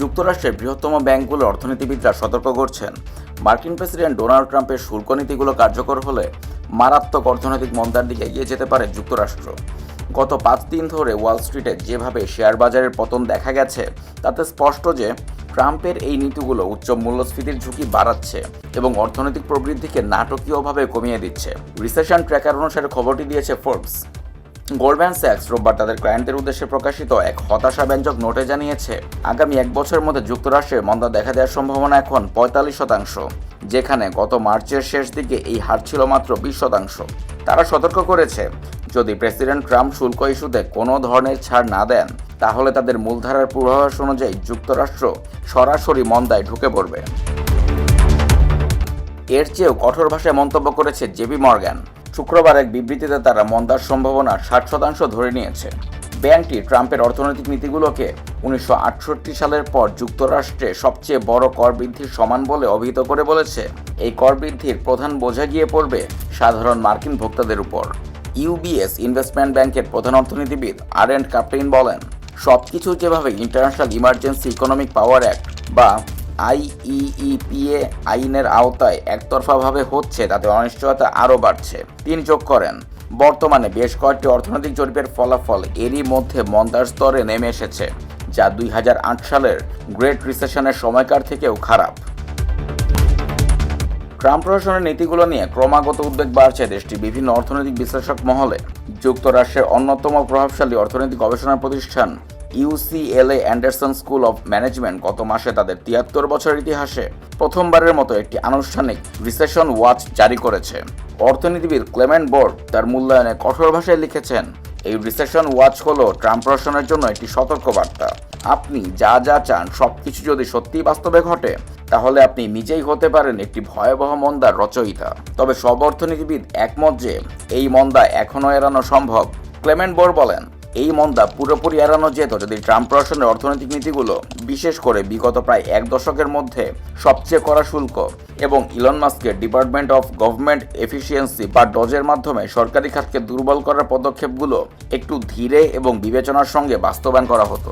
যুক্তরাষ্ট্রের বৃহত্তম ব্যাংকগুলো অর্থনীতিবিদরা সতর্ক করছেন। মার্কিন প্রেসিডেন্ট ডোনাল্ড ট্রাম্পের শুল্ক নীতিগুলো কার্যকর হলে মারাত্মক অর্থনৈতিক মন্দার দিকে এগিয়ে যেতে পারে যুক্তরাষ্ট্র। গত পাঁচ দিন ধরে ওয়াল স্ট্রিটে যেভাবে শেয়ার বাজারের পতন দেখা গেছে, তাতে স্পষ্ট যে ট্রাম্পের এই নীতিগুলো উচ্চ মূল্যস্ফীতির ঝুঁকি বাড়াচ্ছে এবং অর্থনৈতিক প্রবৃদ্ধিকে নাটকীয়ভাবে কমিয়ে দিচ্ছে। রিসেশন ট্র্যাকার অনুসারে খবরটি দিয়েছে ফোর্বস। গোল্ডম্যান স্যাক্স রোববার তাদের ক্লায়েন্টদের উদ্দেশ্যে প্রকাশিত এক হতাশাব্যঞ্জক নোটে জানিয়েছে, আগামী এক বছরের মধ্যে যুক্তরাষ্ট্রে মন্দা দেখা দেওয়ার সম্ভাবনা এখন পঁয়তাল্লিশ শতাংশ, যেখানে গত মার্চের শেষ দিকে এই হার ছিল মাত্র বিশ শতাংশ। তারা সতর্ক করেছে, যদি প্রেসিডেন্ট ট্রাম্প শুল্ক ইস্যুতে কোনো ধরনের ছাড় না দেন, তাহলে তাদের মূলধারার পূর্বাভাস অনুযায়ী যুক্তরাষ্ট্র সরাসরি মন্দায় ঢুকে পড়বে। এর চেয়েও কঠোর ভাষায় মন্তব্য করেছে জেবি মর্গ্যান শুক্রবার এক বিবৃতিতে তারা মন্দার সম্ভাবনা ষাট শতাংশ ধরে নিয়েছে। ব্যাংকটি ট্রাম্পের অর্থনৈতিক নীতিগুলোকে উনিশশো আটষট্টি সালের পর যুক্তরাষ্ট্রে সবচেয়ে বড় কর বৃদ্ধির সমান বলে অভিহিত করে বলেছে। এই কর বৃদ্ধির প্রধান বোঝা গিয়ে পড়বে সাধারণ মার্কিন ভোক্তাদের উপর। ইউবিএস ইনভেস্টমেন্ট ব্যাংকের প্রধান অর্থনীতিবিদ আর এন্ড কাপ্টেইন বলেন, সবকিছু যেভাবে international emergency economic power act বা আইইইপিএ আইনের আওতায় একতরফাভাবে হচ্ছে, তাতে অনিশ্চয়তা আরও বাড়ছে। তিনি যোগ করেন, বর্তমানে বেশ কয়েকটি অর্থনৈতিক জরিপের ফলাফল এরই মধ্যে মন্দার স্তরে নেমে এসেছে, যা দুই হাজার আট সালের গ্রেট রিসেশনের সময়কার থেকেও খারাপ। ট্রাম্প প্রশাসনের নীতিগুলো নিয়ে ক্রমাগত উদ্বেগ বাড়ছে দেশটির বিভিন্ন অর্থনৈতিক বিশ্লেষক মহলে। যুক্তরাষ্ট্রের অন্যতম প্রভাবশালী অর্থনৈতিক গবেষণা প্রতিষ্ঠান UCLA Anderson school of management গত মাসে তাদের তিয়াত্তর বছরের ইতিহাসে প্রথমবারের মতো একটি আনুষ্ঠানিক রিসেশন ওয়াচ জারি করেছে। অর্থনীতিবিদ ক্লেমেন্ট বোর্ড তার মূল্যায়নে কঠোর ভাষায় লিখেছেন, এই রিসেশন ওয়াচ হলো ট্রাম্প প্রশাসনের জন্য একটি সতর্কবার্তা। আপনি যা যা চান, সবকিছু যদি সত্যিই বাস্তবে ঘটে, তাহলে আপনি নিজেই হতে পারেন একটি ভয়াবহ মন্দার রচয়িতা। তবে সব অর্থনীতিবিদ একমত যে এই মন্দা এখনও এড়ানো সম্ভব। ক্লেমেন্ট বোর বলেন এই মন্দা পুরোপুরি এড়ানো যেত যদি ট্রাম্প প্রশাসনের অর্থনৈতিক নীতিগুলো, বিশেষ করে বিগত প্রায় এক দশকের মধ্যে, সবচেয়ে কড়া শুল্ক এবং ইলন মাস্কের ডিপার্টমেন্ট অফ গভর্নমেন্ট এফিসিয়েন্সি বা ডজের মাধ্যমে সরকারি খাতকে দুর্বল করার পদক্ষেপগুলো একটু ধীরে এবং বিবেচনার সঙ্গে বাস্তবায়ন করা হতো।